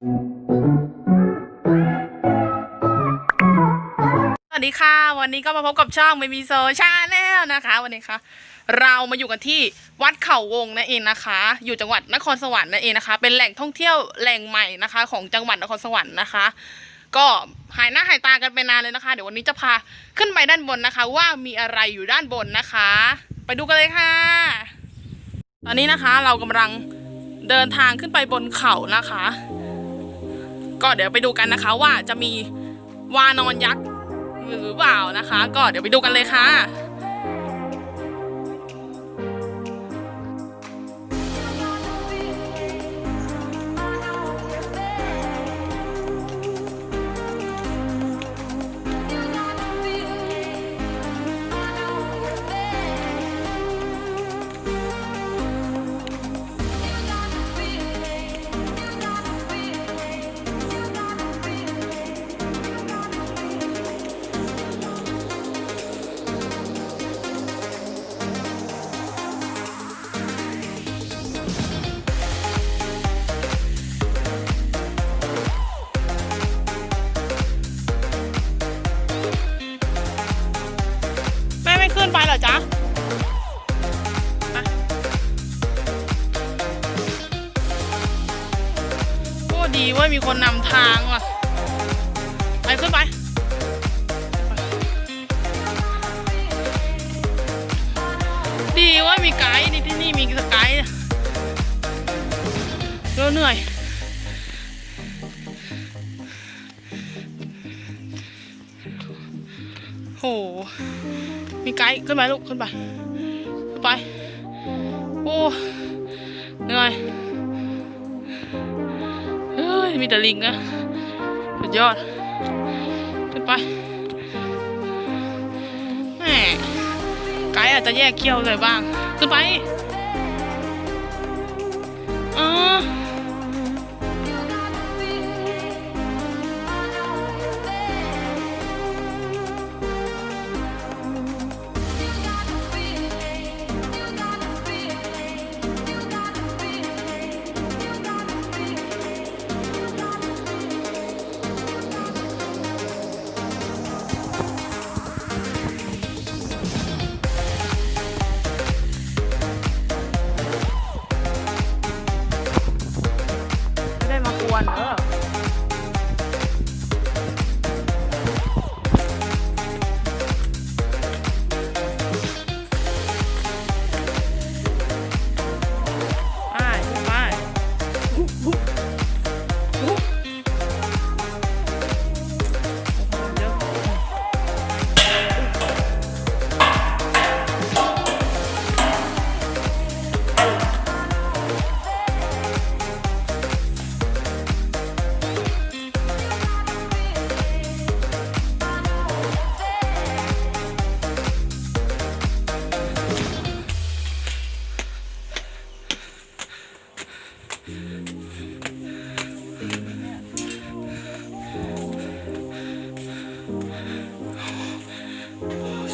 สวัสดีค่ะ วันนี้ก็มาพบกับช่องไม่มีโซชาแนลนะคะ วันนี้ค่ะ เรามาอยู่กันที่วัดเขาวงนั่นเองนะคะ อยู่จังหวัดนครสวรรค์นั่นเองนะคะ เป็นแหล่งท่องเที่ยวแหล่งใหม่นะคะ ของจังหวัดนครสวรรค์นะคะ ก็หายหน้าหายตากันไปนานเลยนะคะ เดี๋ยววันนี้จะพาขึ้นไปด้านบนนะคะ ว่ามีอะไรอยู่ด้านบนนะคะ ไปดูกันเลยค่ะ ตอนนี้นะคะเรากำลังเดินทางขึ้นไปบนเขานะคะ ก็เดี๋ยวไปดูกันนะคะว่าจะมีวานอนยักษ์หรือเปล่านะคะ ก็เดี๋ยวไปดูกันเลยค่ะ เหรอจ๊ะไปโอ้ดีว่ามีคนนำทางว่ะ ไปขึ้นไปดีว่ามีไกด์นี่ที่นี่มีสไกด์เราเหนื่อย ไกด์ขึ้นไปลูกขึ้นไปขึ้นไปโอ้เหนื่อยเฮ้ยมีแต่ลิงนะสุดยอดขึ้นไปแหมไกด์อาจจะแยกเขี้ยวเลยบ้างขึ้นไป ไ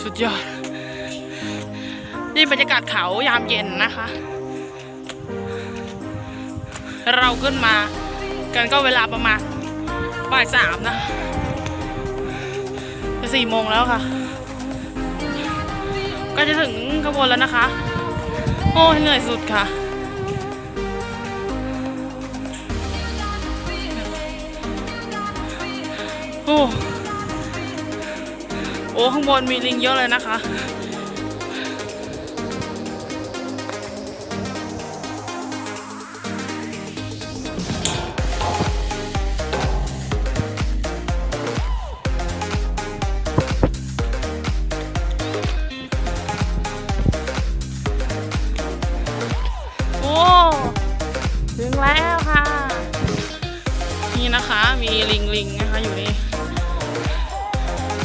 สุดยอด นี่บรรยากาศเขายามเย็นนะคะ เราขึ้นมากันก็เวลาประมาณบ่ายสามนะจะสี่โมงแล้วค่ะ ก็จะถึงขบวนแล้วนะคะ โอ้เหนื่อยสุดค่ะ โอ้ โอ้ข้างบนมีลิงเยอะเลยนะคะ โอ้ ถึงแล้วค่ะ นี่นะคะมีลิงลิงนะคะอยู่นี่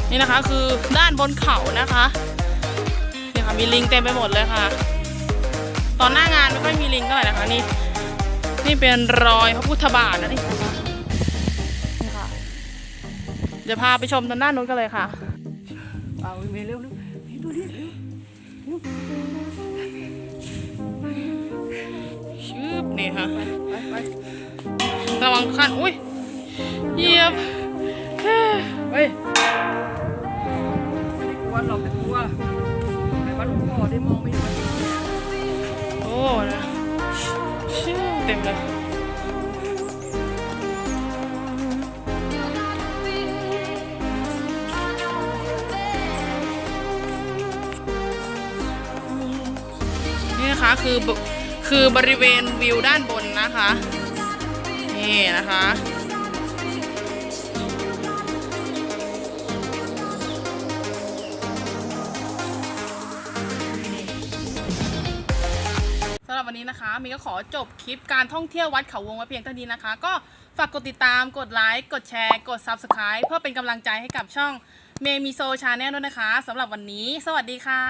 นี่นะคะคือด้านบนเขานะคะนี่ค่ะมีลิงเต็มไปหมดเลยค่ะ ตอนหน้างานไม่ค่อยมีลิงเท่าไหร่นะคะนี่นี่เป็นรอยพระพุทธบาทนะนี่นะคะนี่ค่ะเดี๋ยวพาไปชมทางด้านนู้นกันเลยค่ะเอาเมย์เร็วเร็วเฮ้ยดูดิเร็วชืบนี่ค่ะไปไประวังขั้นอุ้ยเหยียบเฮ้ย เต็มเลยนี่นะคะคือคือบริเวณวิวด้านบนนะคะ นี่นะคะ วันนี้นะคะมีก็ขอจบคลิปการท่องเที่ยววัดเขาวงไว้เพียงเท่านี้นะคะ ก็ฝากกดติดตามกดไลค์กดแชร์ กด Subscribe เพื่อเป็นกำลังใจให้กับช่องเมมิโซชาแนลด้วยนะคะสำหรับวันนี้ สวัสดีค่ะ